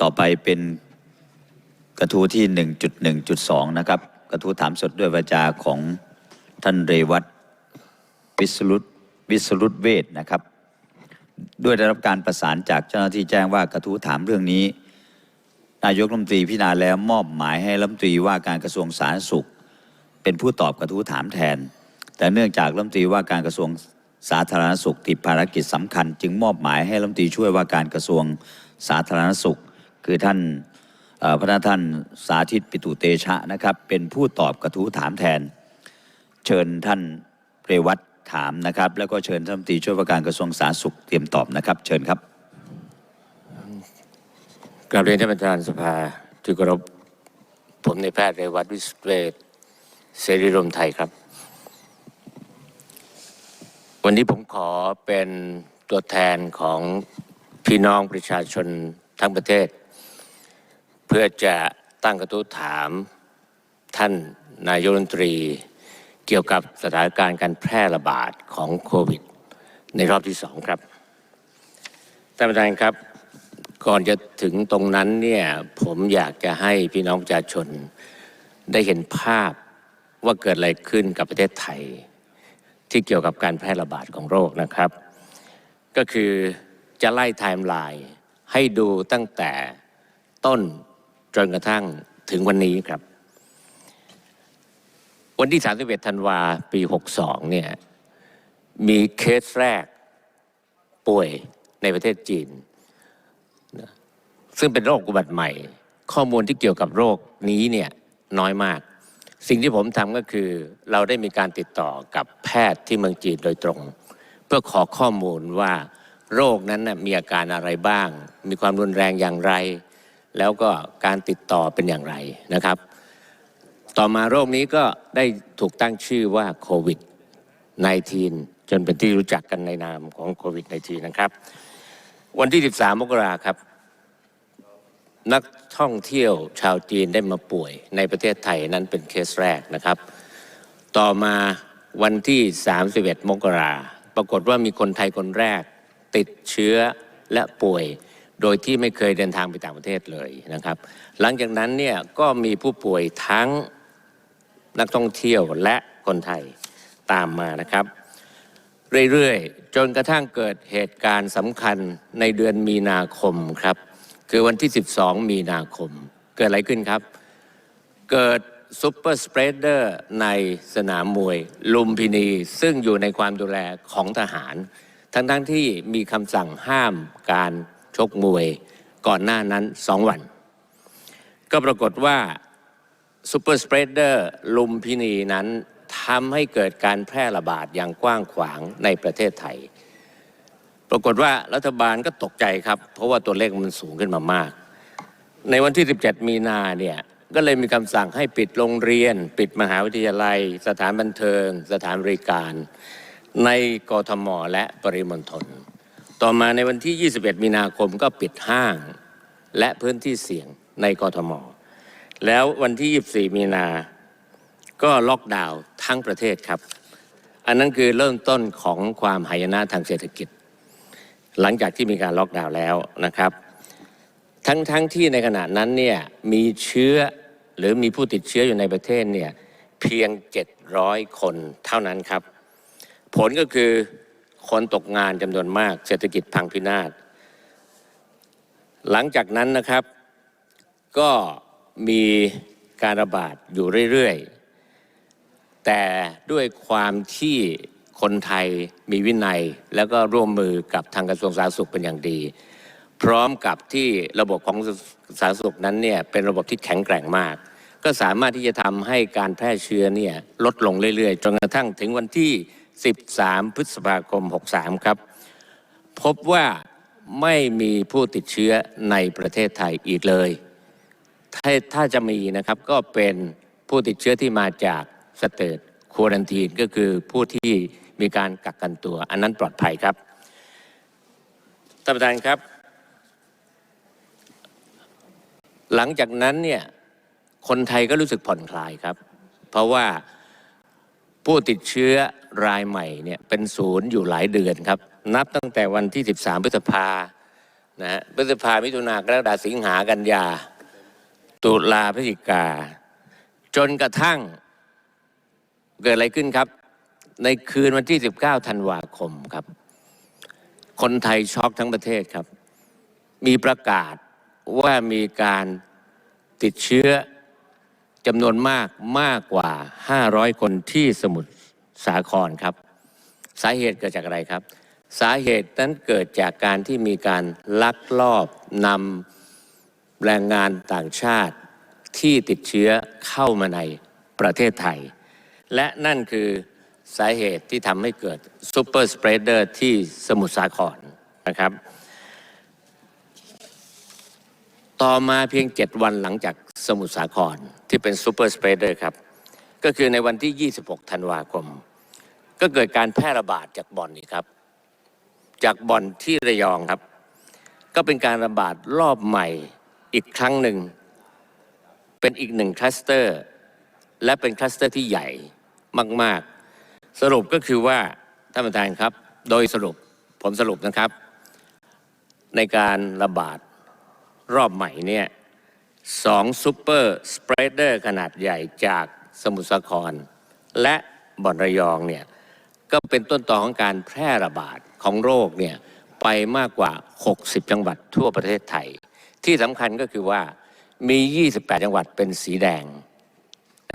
ต่อไปเป็นกระทู้ที่ 1.1.2 นะครับ กระทู้ถามสดด้วยวาจาของท่านเรวัตวิสรุตวิสรุตเวทนะครับ ด้วยได้รับการประสานจากเจ้าหน้าที่แจ้งว่ากระทู้ถามเรื่องนี้ นายกรัฐมนตรีพิจารณาแล้วมอบหมายให้รัฐมนตรีว่าการกระทรวงสาธารณสุข เป็นผู้ตอบกระทู้ถามแทน แต่เนื่องจากรัฐมนตรีว่าการกระทรวงสาธารณสุขติดภารกิจสำคัญ จึงมอบหมายให้รัฐมนตรีช่วยว่าการกระทรวงสาธารณสุข คือท่านพระท่านสาธิตปิตุเตชะนะครับ เป็นผู้ตอบกระทู้ถามแทน เชิญท่านเรวัตถามนะครับ แล้วก็เชิญท่านตีช่วยว่าการกระทรวงสาธารณสุขเตรียมตอบนะครับ เชิญครับกราบเรียนท่านประธานสภาที่เคารพผมในแพทย์เรวัตวิสเวทเสรีรมไทยครับ วันนี้ผมขอเป็นตัวแทนของพี่น้องประชาชนทั้งประเทศ เพื่อจะตั้งกระทู้ถามท่านนายกรัฐมนตรี เกี่ยวกับสถานการณ์การแพร่ระบาดของโควิด ในรอบที่สองครับท่านประธานครับก่อนจะถึงตรงนั้นเนี่ยผมอยากจะให้พี่น้องประชาชนได้เห็นภาพว่าเกิดอะไรขึ้นกับประเทศไทย ที่เกี่ยวกับการแพร่ระบาดของโรคนะครับ ก็คือจะไล่ไทม์ไลน์ให้ดูตั้งแต่ต้น จนกระทั่งถึงวันนี้ครับ วันที่ 31 ธันวาปี 62 เนี่ย มีเคสแรกป่วยในประเทศจีน ซึ่งเป็นโรคอุบัติใหม่ ข้อมูลที่เกี่ยวกับโรคนี้เนี่ยน้อยมาก สิ่งที่ผมทำก็คือ เราได้มีการติดต่อกับแพทย์ที่เมืองจีนโดยตรง เพื่อขอข้อมูลว่าโรคนั้นนะมีอาการอะไรบ้าง มีความรุนแรงอย่างไร แล้วก็การติดต่อเป็นอย่างไรนะครับ ต่อมาโรคนี้ก็ได้ถูกตั้งชื่อว่าโควิด 19 จนเป็นที่รู้จักกันในนามของโควิด 19 นะครับ วันที่ 13 มกราครับ นักท่องเที่ยวชาวจีนได้มาป่วยในประเทศไทยนั้นเป็นเคสแรกนะครับ ต่อมาวันที่ 31 มกราปรากฏว่ามีคนไทยคนแรก ติดเชื้อและป่วย โดยที่ไม่เคยเดินทางไปต่างประเทศเลยนะครับ หลังจากนั้นเนี่ยก็มีผู้ป่วยทั้งนักท่องเที่ยวและคนไทยตามมานะครับ เรื่อยๆ จนกระทั่งเกิดเหตุการณ์สำคัญในเดือนมีนาคมครับ คือวันที่ 12 มีนาคม เกิดอะไรขึ้นครับ เกิดซูเปอร์สเปรดเดอร์ในสนามมวย ลุมพินี ซึ่งอยู่ในความดูแลของทหาร ทั้งๆทที่มีคำสั่งห้ามการ ชกมวยก่อนหน้านั้น2วัน ก็ปรากฏว่าซูเปอร์สเปรดเดอร์ลุมพินีนั้นทำให้เกิดการแพร่ระบาดอย่างกว้างขวางในประเทศไทย ปรากฏว่ารัฐบาลก็ตกใจครับ เพราะว่าตัวเลขมันสูงขึ้นมามาก ในวันที่ 17 มีนาเนี่ยก็เลยมีคำสั่งให้ปิดโรงเรียน ปิดมหาวิทยาลัย สถานบันเทิง สถานบริการ ในกทมและปริมณฑล ต่อมาในวันที่ 21 มีนาคมก็ปิดห้าง และพื้นที่เสี่ยงในกทม แล้ววันที่ 24 มีนา ก็ล็อกดาวน์ทั้งประเทศครับ อันนั้นคือเริ่มต้นของความหายนะทางเศรษฐกิจ หลังจากที่มีการล็อกดาวน์แล้วนะครับ ทั้งทั้งที่ในขณะนั้นเนี่ยมีเชื้อหรือมีผู้ติดเชื้ออยู่ในประเทศเนี่ยเพียง 700 คนเท่านั้นครับ ผลก็คือ คนตกงานจำนวนมาก เศรษฐกิจพังพินาศ หลังจากนั้นนะครับ ก็มีการระบาดอยู่เรื่อยๆ แต่ด้วยความที่คนไทยมีวินัย แล้วก็ร่วมมือกับทางกระทรวงสาธารณสุขเป็นอย่างดี พร้อมกับที่ระบบของสาธารณสุขนั้นเนี่ยเป็นระบบที่แข็งแกร่งมาก ก็สามารถที่จะทำให้การแพร่เชื้อเนี่ยลดลงเรื่อยๆ จนกระทั่งถึงวันที่ 13 พฤษภาคม 63 ครับ พบว่าไม่มีผู้ติดเชื้อในประเทศไทยอีกเลย ถ้าถ้าจะมีนะครับก็เป็นผู้ติดเชื้อที่มาจากสเตทควอรันทีนก็คือผู้ที่มีการกักกันตัว อันนั้นปลอดภัยครับท่านประธานครับ หลังจากนั้นเนี่ยคนไทยก็รู้สึกผ่อนคลายครับ เพราะว่า ผู้ติดเชื้อรายใหม่เนี่ยเป็นศูนย์อยู่หลายเดือนครับ นับตั้งแต่วันที่ 13 พฤษภานะฮะพฤษภามิถุนากรกฎาสิงหากันยา ตุลาพฤศจิกา จนกระทั่งเกิดอะไรขึ้นครับ ในคืนวันที่ 19 ธันวาคมครับ คนไทยช็อกทั้งประเทศครับ มีประกาศว่ามีการติดเชื้อ จำนวนมากมากกว่า 500 คนที่สมุทรสาครครับ สาเหตุเกิดจากอะไรครับ สาเหตุนั้นเกิดจากการที่มีการลักลอบนำแรงงานต่างชาติที่ติดเชื้อเข้ามาในประเทศไทย และนั่นคือสาเหตุที่ทำให้เกิดซูเปอร์สเปรดเดอร์ที่สมุทรสาครนะครับ ต่อมาเพียง 7 วันหลังจากสมุทรสาครที่เป็นซูเปอร์สเปเดอร์ครับ ก็คือในวันที่ 26 ธันวาคม ก็เกิดการแพร่ระบาดจากบ่อนอีกครับ จากบ่อนที่ระยองครับ ก็เป็นการระบาดรอบใหม่อีกครั้งหนึ่ง เป็นอีกหนึ่งคลัสเตอร์ และเป็นคลัสเตอร์ที่ใหญ่มาก ๆ สรุปก็คือว่าท่านประธานครับ โดยสรุปผมสรุปนะครับ ในการระบาด รอบใหม่เนี่ยสองซูเปอร์สเปรดเดอร์ขนาดใหญ่จากสมุทรสาคร และบ่อนระยองเนี่ยก็เป็นต้นต่อของการแพร่ระบาดของโรคเนี่ยไปมากกว่า 60 จังหวัดทั่วประเทศไทย ที่สำคัญก็คือว่ามี 28 จังหวัดเป็นสีแดง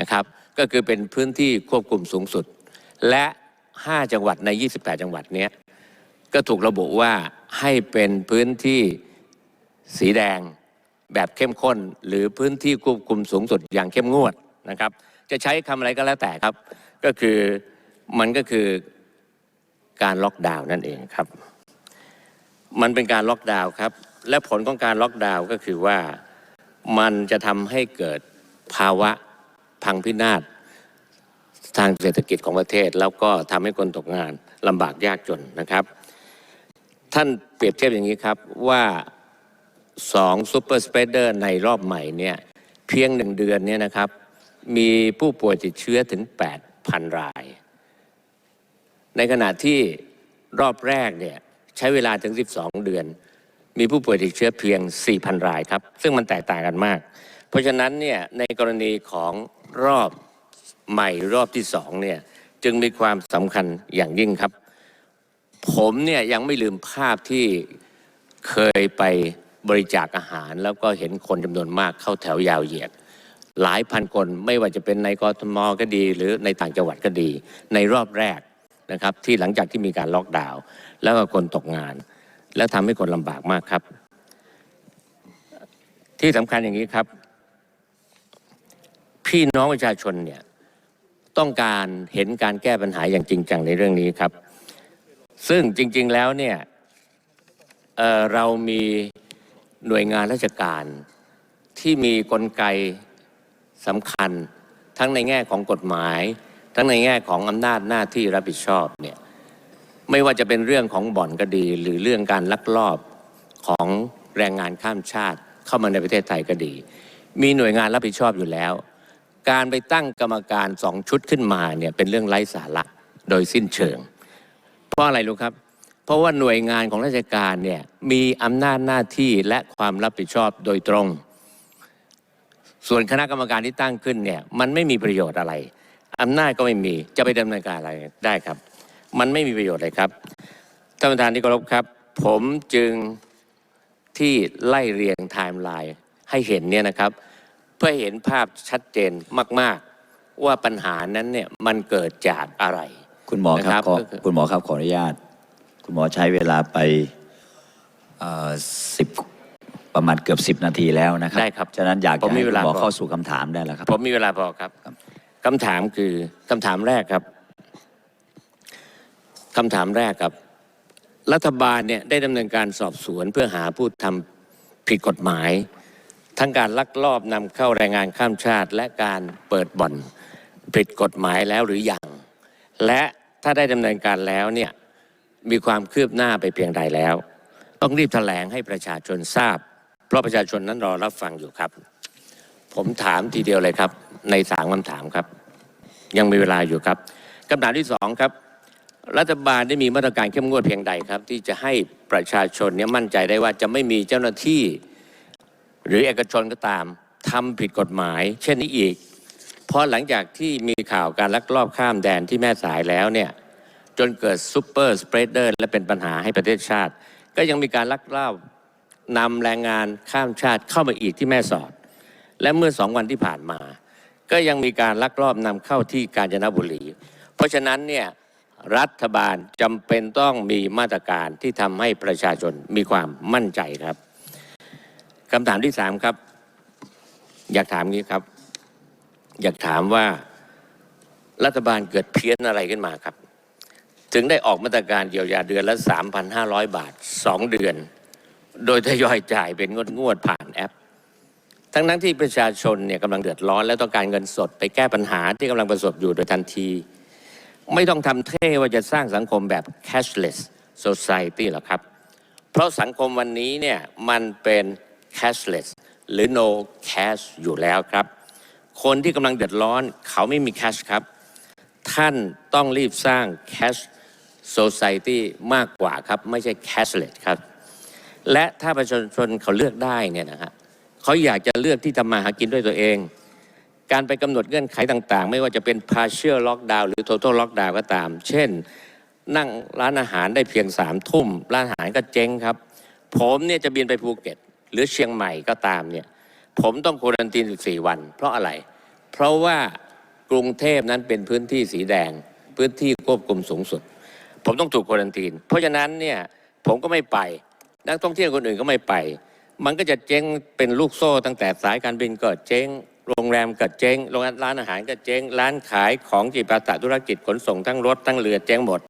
นะครับก็คือเป็นพื้นที่ควบคุมสูงสุด และ 5 จังหวัดใน 28 จังหวัดเนี้ยก็ถูกระบุว่าให้เป็นพื้นที่ สีแดงแบบเข้มข้น หรือพื้นที่ควบคุมสูงสุดอย่างเข้มงวดนะครับ จะใช้คำอะไรก็แล้วแต่ครับ ก็คือมันก็คือการล็อกดาวน์นั่นเองครับ มันเป็นการล็อกดาวน์ครับ และผลของการล็อกดาวน์ก็คือว่ามันจะทำให้เกิดภาวะพังพินาศทางเศรษฐกิจของประเทศ แล้วก็ทำให้คนตกงานลำบากยากจนนะครับ ท่านเปรียบเทียบอย่างนี้ครับว่า สองซูเปอร์สเปเดอร์ในรอบใหม่เนี่ยเพียงหนึ่งเดือนเนี่ยนะครับ มีผู้ป่วยติดเชื้อถึง 8,000 ราย ในขณะที่รอบแรกเนี่ยใช้เวลาถึง 12 เดือน มีผู้ป่วยติดเชื้อเพียง 4,000 รายครับ ซึ่งมันแตกต่างกันมาก เพราะฉะนั้นเนี่ยในกรณีของรอบใหม่รอบที่สองเนี่ยจึงมีความสำคัญอย่างยิ่งครับ ผมเนี่ยยังไม่ลืมภาพที่เคยไป บริจาคอาหาร แล้วก็เห็นคนจำนวนมากเข้าแถวยาวเหยียด หลายพันคนไม่ว่าจะเป็นในกรทมก็ดี หรือในต่างจังหวัดก็ดี ในรอบแรกนะครับที่หลังจากที่มีการล็อกดาวน์แล้วก็คนตกงาน แล้วทำให้คนลำบากมากครับ ที่สำคัญอย่างนี้ครับ พี่น้องประชาชนเนี่ยต้องการเห็นการแก้ปัญหาอย่างจริงจังในเรื่องนี้ครับ ซึ่งจริง ๆแล้วเนี่ยเเรามี หน่วยงานราชการที่มีกลไกสำคัญ ทั้งในแง่ของกฎหมาย ทั้งในแง่ของอำนาจหน้าที่รับผิดชอบเนี่ยไม่ว่าจะเป็นเรื่องของบ่อนก็ดี หรือเรื่องการลักลอบของแรงงานข้ามชาติเข้ามาในประเทศไทยก็ดี มีหน่วยงานรับผิดชอบอยู่แล้ว การไปตั้งกรรมการสองชุดขึ้นมาเนี่ยเป็นเรื่องไร้สาระโดยสิ้นเชิง เพราะอะไรรู้ครับ เพราะว่าหน่วยงานของราชการเนี่ยมีอำนาจหน้าที่และความรับผิดชอบโดยตรง ส่วนคณะกรรมการที่ตั้งขึ้นเนี่ยมันไม่มีประโยชน์อะไรอำนาจก็ไม่มีจะไปดำเนินการอะไรได้ครับ มันไม่มีประโยชน์เลยครับท่านประธานที่เคารพครับ ผมจึงที่ไล่เรียงไทม์ไลน์ให้เห็นเนี่ยนะครับ เพื่อให้เห็นภาพชัดเจนมาก ๆ ว่าปัญหานั้นเนี่ยมันเกิดจากอะไร คุณหมอครับนะครับขอก็คือคุณหมอครับขออนุญาต คุณหมอใช้เวลาไปสิบประมาณเกือบสิบนาทีแล้วนะครับได้ครับฉะนั้นอยากผมจะมีให้เวคุณลาหมอพอเข้าสู่คำถามได้แล้วครับผมมีเวลาพอครับครับคำถามคือคำถามแรกครับคำถามแรกครับ รัฐบาลเนี่ยได้ดำเนินการสอบสวนเพื่อหาผู้ทำผิดกฎหมาย ทั้งการลักลอบนำเข้าแรงงานข้ามชาติ และการเปิดบ่อนผิดกฎหมายแล้วหรือยังและถ้าได้ดำเนินการแล้วเนี่ย มีความคืบหน้าไปเพียงใดแล้ว ต้องรีบแถลงให้ประชาชนทราบ เพราะประชาชนนั้นรอรับฟังอยู่ครับ ผมถามทีเดียวเลยครับ ในสามคำถามครับ ยังมีเวลาอยู่ครับคำถามที่สองครับ รัฐบาลได้มีมาตรการเข้มงวดเพียงใดครับ ที่จะให้ประชาชนเนี่ยมั่นใจได้ว่าจะไม่มีเจ้าหน้าที่ หรือเอกชนก็ตามทำผิดกฎหมาย เช่นนี้อีก เพราะหลังจากที่มีข่าวการลักลอบข้ามแดนที่แม่สายแล้วเนี่ย จนเกิดซูเปอร์สเปรดเดอร์และเป็นปัญหาให้ประเทศชาติ ก็ยังมีการลักลอบนำแรงงานข้ามชาติเข้ามาอีกที่แม่สอด และเมื่อสองวันที่ผ่านมา ก็ยังมีการลักลอบนำเข้าที่กาญจนบุรี เพราะฉะนั้นเนี่ยรัฐบาลจำเป็นต้องมีมาตรการที่ทำให้ประชาชนมีความมั่นใจครับคำถามที่สามครับ อยากถามงี้ครับ อยากถามว่ารัฐบาลเกิดเพี้ยนอะไรขึ้นมาครับ ถึงได้ออกมาตรการเยียวยาเดือนละ 3,500 บาท 2 เดือน โดยทยอยจ่ายเป็นงวดงวดผ่านแอป ทั้งนั้นที่ประชาชนเนี่ยกำลังเดือดร้อน และต้องการเงินสดไปแก้ปัญหาที่กำลังประสบอยู่โดยทันที ไม่ต้องทำเท่ว่าจะสร้างสังคมแบบ cashless society หรอกครับ เพราะสังคมวันนี้เนี่ยมันเป็น cashless หรือ no cash อยู่แล้วครับ คนที่กำลังเดือดร้อนเขาไม่มี cash ครับ ท่านต้องรีบสร้าง cash society มากกว่าครับ ไม่ใช่ cashless ครับ และถ้าประชาชนเขาเลือกได้เนี่ยนะฮะเขาอยากจะเลือกที่ทำมาหากินด้วยตัวเอง การไปกำหนดเงื่อนไขต่างๆ ไม่ว่าจะเป็น partial lockdown หรือ total lockdown ก็ตาม เช่น นั่งร้านอาหารได้เพียงสามทุ่ม ร้านอาหารก็เจ๊งครับ ผมเนี่ยจะบินไปภูเก็ต หรือเชียงใหม่ก็ตามเนี่ยผมต้องโควรันตีน14 วัน เพราะอะไร เพราะว่ากรุงเทพนั้นเป็นพื้นที่สีแดง พื้นที่ควบคุมสูงสุด ผมต้องถูกควรันตีน เพราะฉะนั้นเนี่ยผมก็ไม่ไป นักท่องเที่ยวคนอื่นก็ไม่ไป มันก็จะเจ๊งเป็นลูกโซ่ตั้งแต่สายการบินก็เจ๊งโรงแรมก็เจ๊งโรงร้านอาหารก็เจ๊งร้านขายของจิปาถะธุรกิจขนส่งทั้งรถทั้งเรือเจ๊งหมด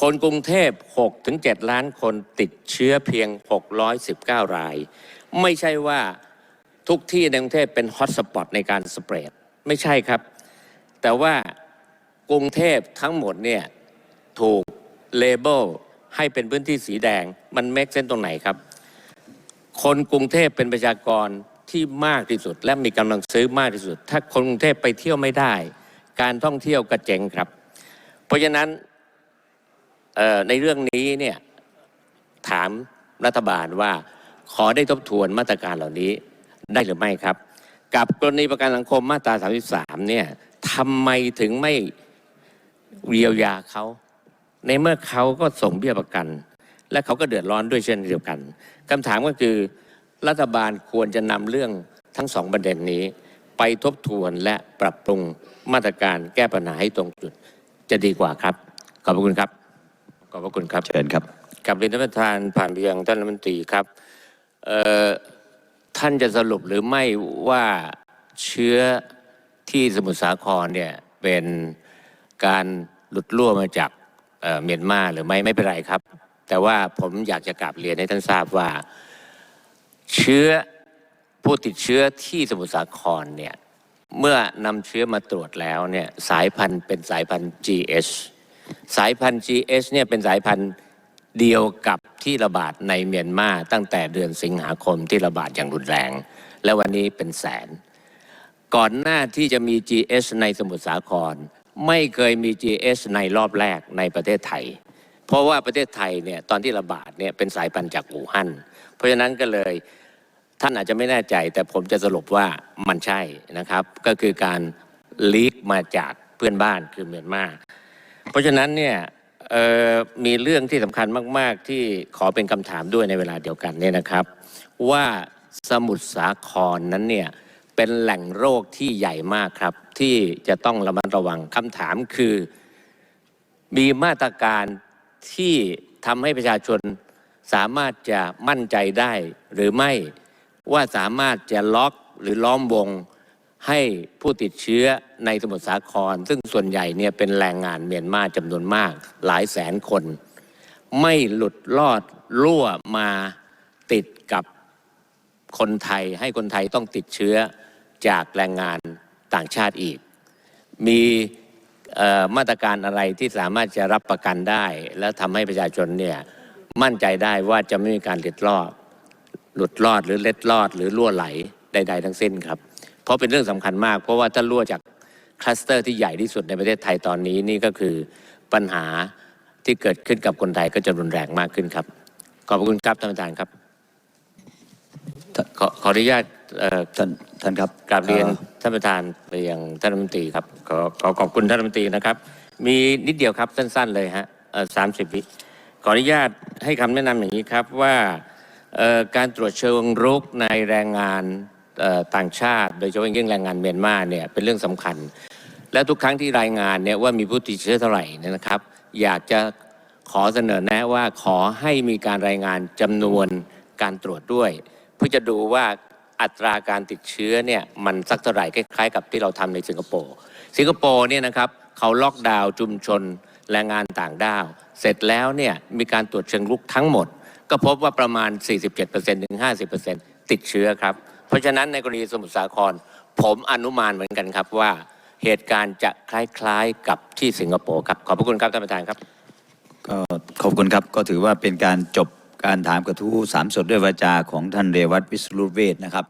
คนกรุงเทพ6ถึง7ล้านคนติดเชื้อเพียง 619 ราย ไม่ใช่ว่าทุกที่ในกรุงเทพเป็นฮอตสปอตในการสเปรด ไม่ใช่ครับ แต่ว่ากรุงเทพทั้งหมดเนี่ย ถูกเลเบลให้เป็นพื้นที่สีแดง มันเมคเซนตรงไหนครับ คนกรุงเทพเป็นประชากรที่มากที่สุด และมีกำลังซื้อมากที่สุด ถ้าคนกรุงเทพไปเที่ยวไม่ได้ การท่องเที่ยวกระเจงครับ เพราะฉะนั้นในเรื่องนี้เนี่ยถามรัฐบาลว่าขอได้ทบทวนมาตรการเหล่านี้ได้หรือไม่ครับ กับกรณีประกันสังคมมาตรา 33 เนี่ยทำไมถึงไม่เยียวยาเขา ในเมื่อเขาก็ส่งเบี้ยประกัน และเขาก็เดือดร้อนด้วยเช่นเดียวกันคำถามก็คือรัฐบาลควรจะนำเรื่องทั้งสองประเด็นนี้ ไปทบทวนและปรับปรุงมาตรการแก้ปัญหาให้ตรงจุดจะดีกว่าครับ ขอบพระคุณครับ ขอบพระคุณครับเชิญครับกับเรียนท่านประธานผ่านไปยังท่านรัฐมนตรีครับเอ่อท่านจะสรุปหรือไม่ว่าเชื้อที่สมุทรสาครเนี่ยเป็นการหลุดรั่วมาจาก เออเมียนมาหรือไม่ไม่เป็นไรครับ แต่ว่าผมอยากจะกลับเรียนให้ท่านทราบว่า เชื้อผู้ติดเชื้อที่สมุทรสาครเนี่ยเมื่อนำเชื้อมาตรวจแล้วเนี่ยสายพันธุ์เป็นสายพันธุ์ GH สายพันธุ์ GH เนี่ยเป็นสายพันธุ์เดียวกับที่ระบาดในเมียนมาตั้งแต่เดือนสิงหาคมที่ระบาดอย่างรุนแรง และวันนี้เป็นแสน ก่อนหน้าที่จะมี GH ในสมุทรสาคร ไม่เคยมี GH ในรอบแรกในประเทศไทย เพราะว่าประเทศไทยเนี่ยตอนที่ระบาดเนี่ยเป็นสายพันธุ์จากอู่ฮั่นเพราะฉะนั้นก็เลยท่านอาจจะไม่แน่ใจ แต่ผมจะสรุปว่ามันใช่นะครับ ก็คือการลีกมาจากเพื่อนบ้านคือเมียนมาเพราะฉะนั้นเนี่ยมีเรื่องที่สำคัญมาก ๆ ที่ขอเป็นคำถามด้วยในเวลาเดียวกันเนี่ยนะครับ ว่าสมุทรสาครนั้นเนี่ยเป็นแหล่งโรคที่ใหญ่มากครับ ที่จะต้องระมัดระวังคำถามคือ มีมาตรการที่ทำให้ประชาชนสามารถจะมั่นใจได้หรือไม่ว่าสามารถจะล็อกหรือล้อมวงให้ผู้ติดเชื้อในสมุทรสาคร ซึ่งส่วนใหญ่เนี่ยเป็นแรงงานเมียนมาจำนวนมากหลายแสนคน ไม่หลุดลอดรั่วมาติดกับคนไทยให้คนไทยต้องติดเชื้อจากแรงงาน ต่างชาติอีก มีมาตรการอะไรที่สามารถจะรับประกันได้ และทำให้ประชาชนเนี่ยมั่นใจได้ว่าจะไม่มีการหลุดรอด หลุดรอดหรือเล็ดลอด หรือรั่วไหลใด ๆ ทั้งสิ้นครับ เพราะเป็นเรื่องสำคัญมาก เพราะว่าถ้ารั่วจากคลัสเตอร์ที่ใหญ่ที่สุดในประเทศไทยตอนนี้นี่ก็คือปัญหาที่เกิดขึ้นกับคนไทยก็จะรุนแรงมากขึ้นครับ ขอบพระคุณครับท่านประธานครับ ขอขออนุญาตเอ่อท่านท่านครับกราบเรียนอ่อท่านประธานไปยังท่านรัฐมนตรีครับขอขอขอบคุณท่านรัฐมนตรีนะครับ มีนิดเดียวครับสั้น ๆ เลยฮะสามสิบวิขออนุญาตให้คำแนะนำอย่างนี้ครับว่าเอ่อการตรวจเชิงรุกในแรงงานเอ่อต่างชาติ โดยเฉพาะอย่างยิ่งแรงงานเมียนมาเนี่ยเป็นเรื่องสำคัญ และทุกครั้งที่รายงานเนี่ยว่ามีผู้ติดเชื้อเท่าไหร่เนยนะครับ อยากจะขอเสนอแนะว่าขอให้มีการรายงานจำนวนการตรวจด้วย เพื่อจะดูว่าอัตราการติดเชื้อเนี่ยมันสักเท่าไหร่คล้ายๆ กับที่เราทำในสิงคโปร์สิงคโปร์เนี่ยนะครับเขาล็อกดาวน์ชุมชนแรงงานต่างด้าว เสร็จแล้วเนี่ยมีการตรวจเชิงลุกทั้งหมด ก็พบว่าประมาณ 47%ถึง 50%ติดเชื้อครับ เพราะฉะนั้นในกรณีสมุทรสาคร ผมอนุมานเหมือนกันครับว่าเหตุการณ์จะคล้ายๆกับที่สิงคโปร์ครับ ขอบพระคุณครับท่านประธานครับก็ขอบคุณครับก็ถือว่าเป็นการจบ การถามกระทู้สามสดด้วยวาจาของท่านเรวัตวิสรุตเวทนะครับ